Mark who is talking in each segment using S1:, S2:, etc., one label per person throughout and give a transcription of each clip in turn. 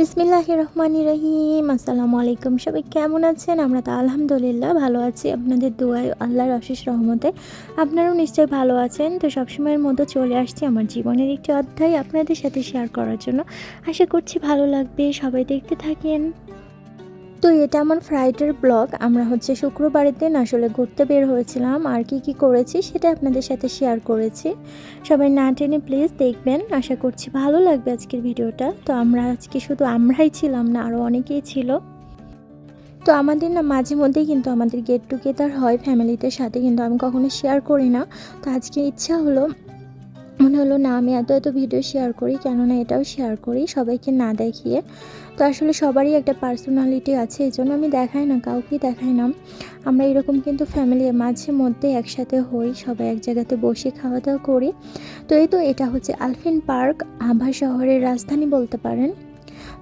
S1: বিসমিল্লাহ রহমান রহিম আসসালামু আলাইকুম সবাই কেমন আছেন? আমরা তো আলহামদুলিল্লাহ ভালো আছি। আপনাদের দোয়ায় আল্লাহর অশেষ রহমতে আপনারাও নিশ্চয়ই ভালো আছেন। তো সবসময়ের মতো চলে আসছি আমার জীবনের একটি অধ্যায় আপনাদের সাথে শেয়ার করার জন্য। আশা করছি ভালো লাগবে। সবাই দেখতে থাকেন। তো এটা আমার ফ্রাইডের ব্লগ আমরা হচ্ছে শুক্রবারের দিন আসলে ঘুরতে বের হয়েছিলাম। আর কি কি করেছি সেটা আপনাদের সাথে শেয়ার করেছি। সবাই না টেনে প্লিজ দেখবেন। আশা করছি ভালো লাগবে আজকের ভিডিওটা। তো আমরা আজকে শুধু আমরাই ছিলাম না আরও অনেকেই ছিল। তো আমাদের না মাঝে মধ্যেই কিন্তু আমাদের গেট টুগেদার হয় ফ্যামিলিদের সাথে। কিন্তু আমি কখনো শেয়ার করি না। তো আজকে ইচ্ছা হলো মনে হলো, না, আমি এত এত ভিডিও শেয়ার করি, কেননা এটাও শেয়ার করি, সবাইকে না দেখিয়ে। তো আসলে সবারই একটা পার্সোনালিটি আছে, এই জন্য আমি দেখাই না, কাউকে দেখাই না। আমরা এরকম কিন্তু ফ্যামিলি মাঝে মধ্যে একসাথে হই, সবাই এক জায়গাতে বসে খাওয়া দাওয়া করি। তো এই তো, এটা হচ্ছে আলফিন পার্ক, আভা শহরের রাজধানী বলতে পারেন।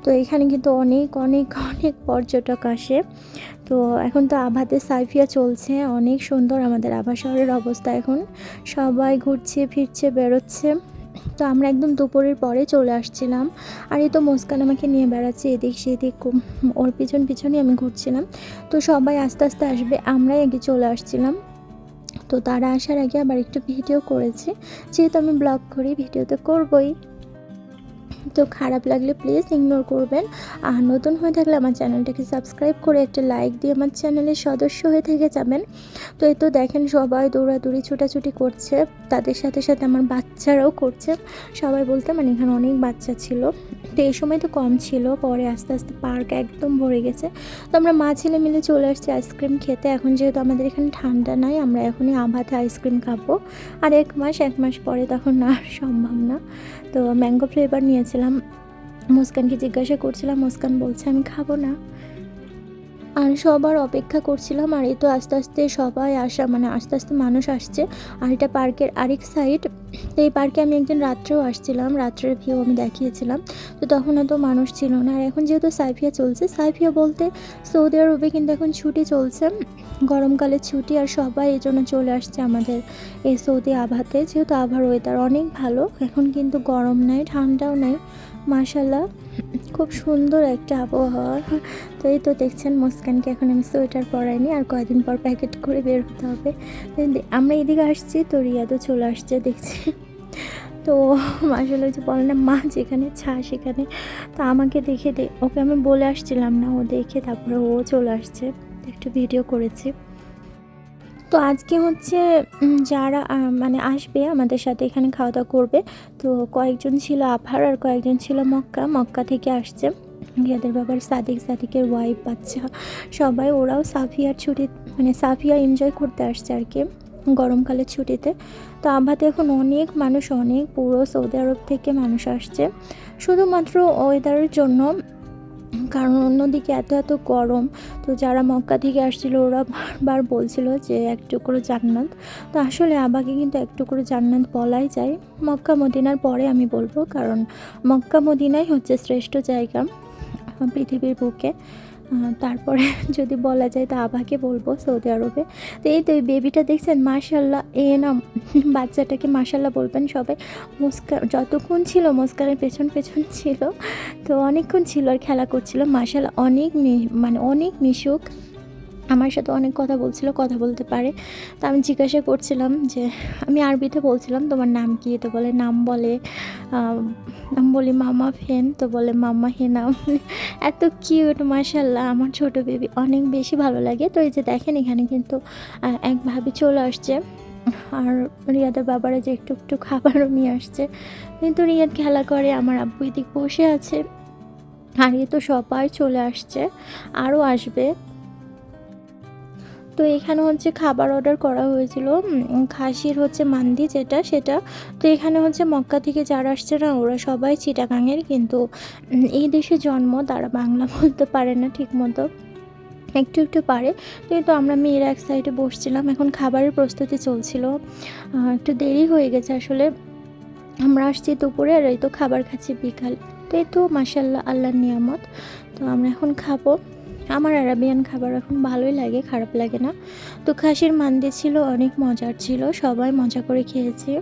S1: তো এখানে কিন্তু অনেক অনেক অনেক পর্যটক আসে। তো এখন তো আভাতে সাইফিয়া চলছে, অনেক সুন্দর আমাদের আভা শহরের অবস্থা এখন। সবাই ঘুরছে, ফিরছে, বেরোচ্ছে। তো আমরা একদম দুপুরের পরে চলে আসছিলাম। আর এই তো মুস্কান আমাকে নিয়ে বেড়াচ্ছে, এদিক সেদিক ওর পিছন পিছনই আমি ঘুরছিলাম। তো সবাই আস্তে আস্তে আসবে, আমরাই আগে চলে আসছিলাম। তো তারা আসার আগে আবার একটু ভিডিও করেছি। যেহেতু আমি ব্লগ করি ভিডিও তো করবই। তো খারাপ লাগলে প্লিজ ইগনোর করবেন। আর নতুন হয়ে থাকলে আমার চ্যানেলটাকে সাবস্ক্রাইব করে একটা লাইক দিয়ে আমার চ্যানেলের সদস্য হয়ে থেকে যাবেন। তো এই তো দেখেন সবাই দৌড়াদৌড়ি, ছোটাছুটি করছে। তাদের সাথে সাথে আমার বাচ্চারাও করছে। সবাই বলতে মানে এখানে অনেক বাচ্চা ছিল। তো এই সময় তো কম ছিল, পরে আস্তে আস্তে পার্ক একদম ভরে গেছে। তো আমরা মা ছেলে মিলে চলে আসছি আইসক্রিম খেতে। এখন যেহেতু আমাদের এখানে ঠান্ডা নাই, আমরা এখনই আভাতে আইসক্রিম খাব। আর এক মাস এক মাস পরে তখন না সম্ভব না। তো ম্যাঙ্গো ফ্লেভার নিয়েছিলাম মুস্কানকে জিজ্ঞাসা করছিলাম মুস্কান বলছে আমি খাব না। আর সবার অপেক্ষা করছিলাম আর এই তো আস্তে আস্তে সবাই আসা মানে আস্তে আস্তে মানুষ আসছে। আর এটা পার্কের আরেক সাইড, তো এই পার্কে আমি একদিন রাত্রেও আসছিলাম, রাত্রের ভিউ আমি দেখিয়েছিলাম। তো তখন এত মানুষ ছিল না। আর এখন যেহেতু সাইফিয়া চলছে, সাইফিয়া বলতে সৌদি আরবে কিন্তু এখন ছুটি চলছে গরমকালে ছুটি আর সবাই এই জন্য চলে আসছে আমাদের এই সৌদি আভাতে যেহেতু আভার ওয়েদার অনেক ভালো, এখন কিন্তু গরম নাই, ঠান্ডাও নাই। মাশাল্লাহ খুব সুন্দর একটা আবহাওয়া। তো এই তো দেখছেন মুস্কানকে এখন আমি সোয়েটার পরাইনি আর কয়েকদিন পর প্যাকেট করে বের হতে হবে। আমরা এদিকে আসছি, তো রিয়াদও চলে আসছে, দেখছি। তো আসলে যে বলে না, মা যেখানে, ছা সেখানে। তো আমাকে দেখে দে ওকে আমি বলে আসছিলাম না, ও দেখে তারপরে ও চলে আসছে। একটু ভিডিও করেছি। তো আজকে হচ্ছে যারা মানে আসবে আমাদের সাথে এখানে খাওয়া দাওয়া করবে, তো কয়েকজন ছিল আফার আর কয়েকজন ছিল মক্কা। মক্কা থেকে আসছে। রিয়াদের বাবার সাদিক, সাদিকের ওয়াইফ বাচ্চা, সবাই ওরাও সাফিয়ার ছুটি মানে সাফিয়া এনজয় করতে আসছে আর কি, গরমকালের ছুটিতে। তো আভাতে এখন অনেক মানুষ, অনেক পুরো সৌদি আরব থেকে মানুষ আসছে। শুধুমাত্র ওয়েদারের জন্য কারণ অন্যদিকে এত এত গরম, তো যারা মক্কা থেকে আসছিল ওরা বারবার বলছিল যে এক টুকরো জান্নাত। তো আসলে আবাকে কিন্তু এক টুকরো জান্নাত বলাই যায়। মক্কা মদিনার পরে আমি বলব, কারণ মক্কা মদিনাই হচ্ছে শ্রেষ্ঠ জায়গা পৃথিবীর বুকে। তারপরে যদি বলা যায় তা আবাকে বলব সৌদি আরবে। তো এই তো এই বেবিটা দেখছেন মার্শাল্লাহ এ না, বাচ্চাটাকে মার্শাল্লাহ বলবেন সবাই। মুস্কান যতক্ষণ ছিল মুস্কানের পেছন পেছন ছিল, তো অনেকক্ষণ ছিল আর খেলা করছিল। মার্শাল্লাহ অনেক মানে অনেক মিশুক। আমার সাথে অনেক কথা বলছিল কথা বলতে পারে। তো আমি জিজ্ঞাসা করছিলাম যে আমি আরবিতে বলছিলাম তোমার নাম কি? তো বলে নাম বলে আমি বলি মামা ফেন তো বলে মাম্মা হেনা এত কিউট মাশাল্লাহ আমার ছোট বেবি। অনেক বেশি ভালো লাগে। তো এই যে দেখেন এখানে কিন্তু আহ, এক ভাবি চলে আসছে। আর রিয়াদের বাবারা যে একটু একটু খাবারও নিয়ে আসছে। কিন্তু রিয়াদ খেলা করে আমার আব্বু এদিক বসে আছে। এ তো সবাই চলে আসছে। আরও আসবে। তো এখানে হচ্ছে খাবার অর্ডার করা হয়েছিল। খাসির হচ্ছে মান্দি যেটা, সেটা। তো এখানে হচ্ছে মক্কা থেকে যারা আসছে না, ওরা সবাই চিটাগাঙের, কিন্তু এই দেশে জন্ম, তারা বাংলা বলতে পারে না ঠিক মতো একটু একটু পারে। তো আমরা মেয়েরা এক সাইডে বসছিলাম, এখন খাবারের প্রস্তুতি চলছিল। একটু দেরি হয়ে গেছে আসলে। আমরা আসছি দুপুরে আর এই তো খাবার খাচ্ছি বিকাল। তো এই তো মাসাল্লাহ আল্লাহর নিয়ামত। তো আমরা এখন খাব। আমার আরাবিয়ান খাবার এখন ভালোই লাগে, খারাপ লাগে না। তো খাসির মান্দি ছিল, অনেক মজার ছিল, সবাই মজা করে খেয়েছে।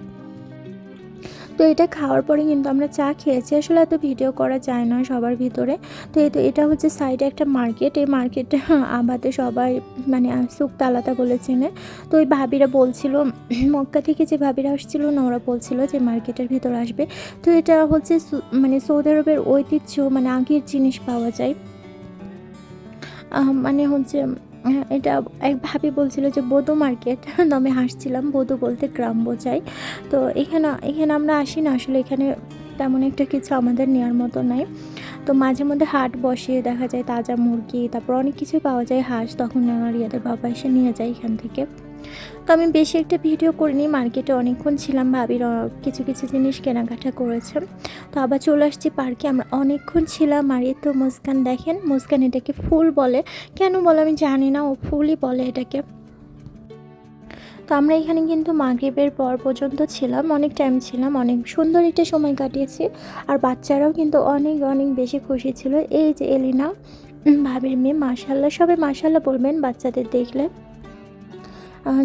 S1: তো এটা খাওয়ার পরে কিন্তু আমরা চা খেয়েছি, আসলে এত ভিডিও করা যায় না সবার ভিতরে। তো এই তো এটা হচ্ছে সাইডে একটা মার্কেট এই মার্কেটে আবাতে সবাই মানে সুক তালাতা বলে চেনে। তো ওই ভাবিরা বলছিল, মক্কা থেকে যে ভাবিরা আসছিল না, ওরা বলছিল যে মার্কেটের ভিতর আসবে। তো এটা হচ্ছে মানে সৌদি আরবের ঐতিহ্য মানে আগের জিনিস পাওয়া যায়। মানে হচ্ছে এটা এক ভাবি বলছিল যে বদু মার্কেট, নামে হাসছিলাম বদু বলতে গ্রাম বোঝায়। তো এখানে এখানে আমরা আসি না, আসলে এখানে তেমন একটা কিছু আমাদের নেওয়ার মতো নাই। তো মাঝে মধ্যে হাট বসে, দেখা যায় তাজা মুরগি, তারপর অনেক কিছু পাওয়া যায়, হাঁস তখন আমার ইয়াদের বাবা এসে নিয়ে যায় এখান থেকে। তো আমি বেশি একটা ভিডিও করিনি, মার্কেটে অনেকক্ষণ ছিলাম, ভাবির কিছু কিছু জিনিস কেনাকাটা করেছে। তো আবার চলে আসছি পার্কে, আমরা অনেকক্ষণ ছিলাম, আর তো মুস্কান দেখেন, মুস্কান এটাকে ফুল বলে। কেন বলে আমি জানি না, ও ফুলই বলে এটাকে। তো আমরা এখানে কিন্তু মাগরিবের পর পর্যন্ত ছিলাম, অনেক টাইম ছিলাম, অনেক সুন্দর একটা সময় কাটিয়েছি। আর বাচ্চারাও কিন্তু অনেক অনেক বেশি খুশি ছিল। এই যে এলিনা ভাবির মেয়ে মাশাল্লাহ সবাই মাশাল্লাহ বলবেন বাচ্চাদের দেখলে।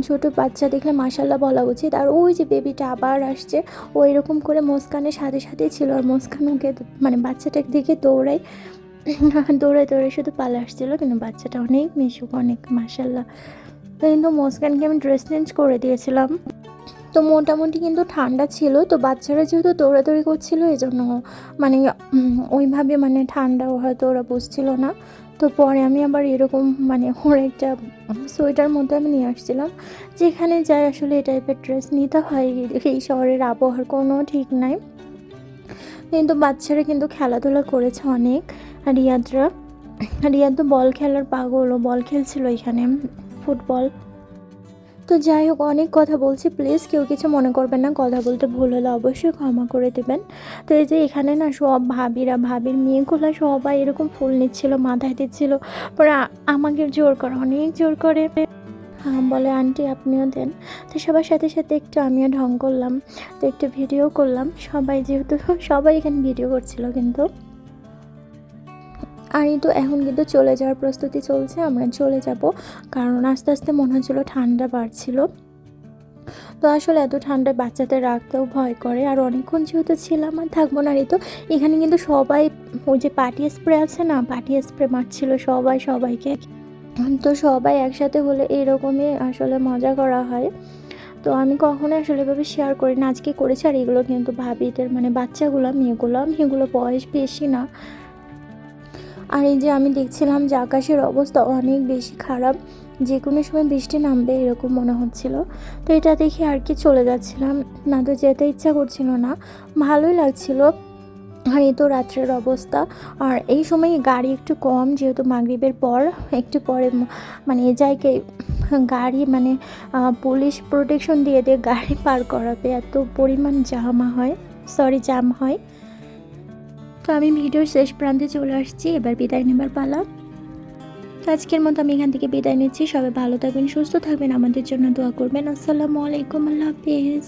S1: ছোট বাচ্চা দেখলে মাশাল্লাহ বলা উচিত। আর ওই যে বেবিটা আবার আসছে, ও এরকম করে মুস্কানের সাথে সাথে ছিল। আর মুস্কান ওকে মানে বাচ্চাটাকে দেখে দৌড়াই দৌড়ে দৌড়ে শুধু পালে আসছিল কিন্তু বাচ্চাটা অনেক মিশুক, অনেক মাশাল্লাহ তো কিন্তু মুস্কানকে আমি ড্রেস চেঞ্জ করে দিয়েছিলাম। তো মোটামুটি কিন্তু ঠান্ডা ছিল, তো বাচ্চারা যেহেতু দৌড়াদৌড়ি করছিল এই জন্য মানে ওইভাবে মানে ঠান্ডাও হয়তো ওরা বুঝছিল না। তো পরে আমি আবার এরকম মানে ওর একটা সোয়েটার মধ্যে আমি নিয়ে আসছিলাম, যেখানে যাই আসলে এই টাইপের ড্রেস নিতে হয়। এই শহরের আবহাওয়ার কোনো ঠিক নাই। কিন্তু বাচ্চারা কিন্তু খেলাধুলা করেছে অনেক। রিয়াদরা রিয়াদ তো বল খেলার পাগল, ও বল খেলছিল এখানে। ফুটবল। তো যাই হোক, অনেক কথা বলছি। প্লিজ কেউ কিছু মনে করবেন না, কথা বলতে ভুল হলে অবশ্যই ক্ষমা করে দেবেন। তো এই যে এখানে না সব ভাবিরা, ভাবির মেয়েগুলো সবাই এরকম ফুল নিচ্ছিল, মাথায় দিচ্ছিল। পরে আমাকে জোর করে, অনেক জোর করে। হ্যাঁ বলে, আন্টি, আপনিও দেন। তো সবার সাথে সাথে একটু আমিও ঢং করলাম, তো একটু ভিডিও করলাম। সবাই যেহেতু, সবাই এখানে ভিডিও করছিল কিন্তু। আর এই তো এখন কিন্তু চলে যাওয়ার প্রস্তুতি চলছে, আমরা চলে যাব। কারণ আস্তে আস্তে মনে হচ্ছিল ঠান্ডা বাড়ছিল। তো আসলে এত ঠান্ডায় বাচ্চাদের রাখতেও ভয় করে। আর অনেকক্ষণ যেহেতু ছিলাম আর থাকব না তো এখানে কিন্তু সবাই ওই যে পার্টি স্প্রে আছে না, পার্টি স্প্রে মারছিল সবাই সবাইকে। তো সবাই একসাথে হলে এরকমই আসলে মজা করা হয়। তো আমি কখনো আসলে এভাবে শেয়ার করি না। আজকে করেছি আর এগুলো কিন্তু ভাবিদের মানে বাচ্চাগুলো, মেয়েগুলো মেয়েগুলো বয়স বেশি না। আর এই যে আমি দেখছিলাম যে আকাশের অবস্থা অনেক বেশি খারাপ যে কোনো সময় বৃষ্টি নামবে এরকম মনে হচ্ছিল। তো এটা দেখে আর কি চলে যাচ্ছিলাম। না তো যেতে ইচ্ছা করছিল না, ভালোই লাগছিল। আর এই তো রাত্রের অবস্থা। আর এই সময় গাড়ি একটু কম, যেহেতু মাগরিবের পর, একটু পরে মানে এ জায়গায় গাড়ি মানে পুলিশ প্রোটেকশন দিয়ে দিয়ে গাড়ি পার করাবে। এত পরিমাণ জামা হয় সরি জাম হয়। তো আমি ভিডিওর শেষ প্রান্তে চলে আসছি। এবার বিদায় নেবার পালা। তো আজকের মতো আমি এখান থেকে বিদায় নিচ্ছি। সবাই ভালো থাকবেন, সুস্থ থাকবেন। আমাদের জন্য দোয়া করবেন। আসসালামু আলাইকুম, আল্লাহ হাফিজ।